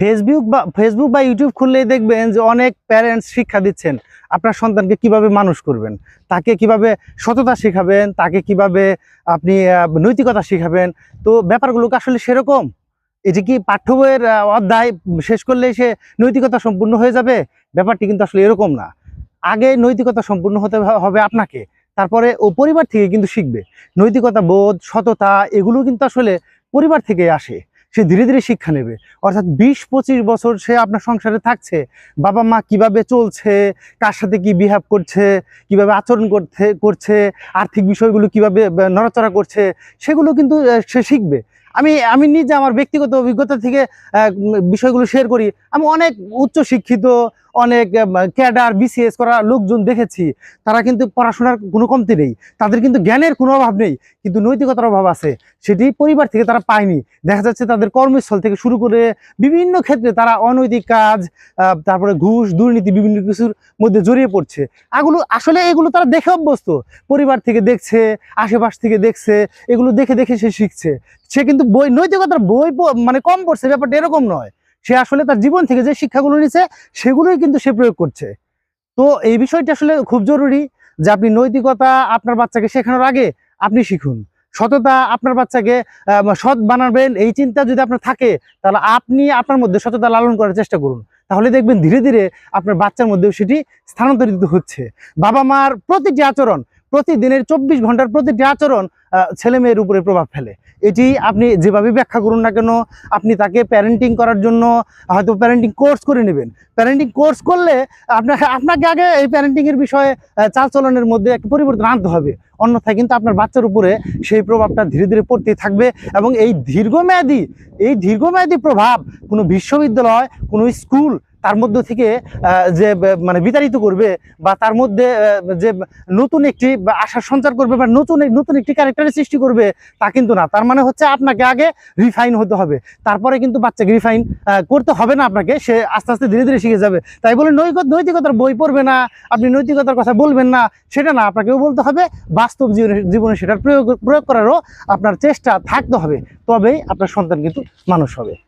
Facebook বা Facebook বা YouTube খুললেই দেখবেন যে অনেক প্যারেন্টস শিক্ষা দিচ্ছেন আপনার সন্তানকে কীভাবে মানুষ করবেন। তাকে কীভাবে সততা শেখাবেন, তাকে কীভাবে আপনি নৈতিকতা শেখাবেন। তো ব্যাপারগুলোকে আসলে সেরকম? এটি কি পাঠ্য বইয়ের অধ্যায় শেষ করলেই সে নৈতিকতা সম্পূর্ণ হয়ে যাবে? ব্যাপারটি কিন্তু আসলে এরকম না। আগে নৈতিকতা সম্পূর্ণ হতে হবে আপনাকে। তারপরে ও পরিবার থেকে কিন্তু শিখবে। নৈতিকতা, বোধ, সততা এগুলো কিন্তু আসলে পরিবার থেকে আসে। সে ধীরে ধীরে শিক্ষা নেবে। অর্থাৎ বিশ পঁচিশ বছর সে আপনার সংসারে থাকছে। বাবা মা কীভাবে চলছে, কার সাথে কি বিহেভ করছে, কীভাবে আচরণ করছে করছে, আর্থিক বিষয়গুলো কীভাবে নড়াচড়া করছে, সেগুলো কিন্তু সে শিখবে। আমি আমি নিজে আমার ব্যক্তিগত অভিজ্ঞতা থেকে বিষয়গুলো শেয়ার করি। আমি অনেক উচ্চ শিক্ষিত, অনেক ক্যাডার বিসিএস করা লোকজন দেখেছি। তারা কিন্তু পড়াশোনার কোনো কমতি নেই। তাদের কিন্তু জ্ঞানের কোনো অভাব নেই। কিন্তু নৈতিকতার অভাব আছে। সেটি পরিবার থেকে তারা পায়নি। দেখা যাচ্ছে তাদের কর্মস্থল থেকে শুরু করে বিভিন্ন ক্ষেত্রে তারা অনৈতিক কাজ তারপরে ঘুষ, দুর্নীতি, বিভিন্ন কিছুর মধ্যে জড়িয়ে পড়ছে। এগুলো আসলে এগুলো তারা দেখে অভ্যস্ত। পরিবার থেকে দেখছে, আশেপাশ থেকে দেখছে, এগুলো দেখে দেখে সে শিখছে। সে কিন্তু বই, নৈতিকতার বই মানে কম পড়ছে, ব্যাপারটা এরকম নয়। সে আসলে তার জীবন থেকে যে শিক্ষাগুলো নিচ্ছে সেগুলোই কিন্তু সে প্রয়োগ করছে। তো এই বিষয়টা আসলে খুব জরুরি যে আপনি নৈতিকতা আপনার বাচ্চাকে শেখানোর আগে আপনি শিখুন। সততা আপনার বাচ্চাকে সৎ বানাবেন, এই চিন্তা যদি আপনার থাকে, তাহলে আপনি আপনার মধ্যে সততা লালন করার চেষ্টা করুন। তাহলে দেখবেন ধীরে ধীরে আপনার বাচ্চার মধ্যেও সেটি স্থানান্তরিত হচ্ছে। বাবা মার প্রতিটি আচরণ প্রতিদিনের চব্বিশ ঘণ্টার প্রতিটি আচরণ ছেলে মেয়ের উপরে প্রভাব ফেলে। এটি আপনি যেভাবে ব্যাখ্যা করুন না কেন, আপনি তাকে প্যারেন্টিং করার জন্য হয়তো প্যারেন্টিং কোর্স করে নেবেন। প্যারেন্টিং কোর্স করলে আপনাকে আপনাকে আগে এই প্যারেন্টিংয়ের বিষয়ে চালচলনের মধ্যে একটা পরিবর্তন আনতে হবে। অন্যথায় কিন্তু আপনার বাচ্চার উপরে সেই প্রভাবটা ধীরে ধীরে পড়তেই থাকবে এবং এই দীর্ঘমেয়াদী এই দীর্ঘমেয়াদী প্রভাব কোনো বিশ্ববিদ্যালয়, কোনো স্কুল তার মধ্য থেকে যে মানে বিতাড়িত করবে বা তার মধ্যে যে, নতুন একটি আশার সঞ্চার করবে বা নতুন নতুন একটি ক্যারেক্টারের সৃষ্টি করবে, তা কিন্তু না। তার মানে হচ্ছে আপনাকে আগে রিফাইন হতে হবে। তারপরে কিন্তু বাচ্চাকে রিফাইন করতে হবে না আপনাকে, সে আস্তে আস্তে ধীরে ধীরে শিখে যাবে। তাই বলে নৈক- নৈতিকতার বই পড়বে না, আপনি নৈতিকতার কথা বলবেন না, সেটা না, আপনাকেও বলতে হবে, বাস্তব জীবনে জীবনে সেটার প্রয়োগ প্রয়োগ করারও আপনার চেষ্টা থাকতে হবে। তবেই আপনার সন্তান কিন্তু মানুষ হবে।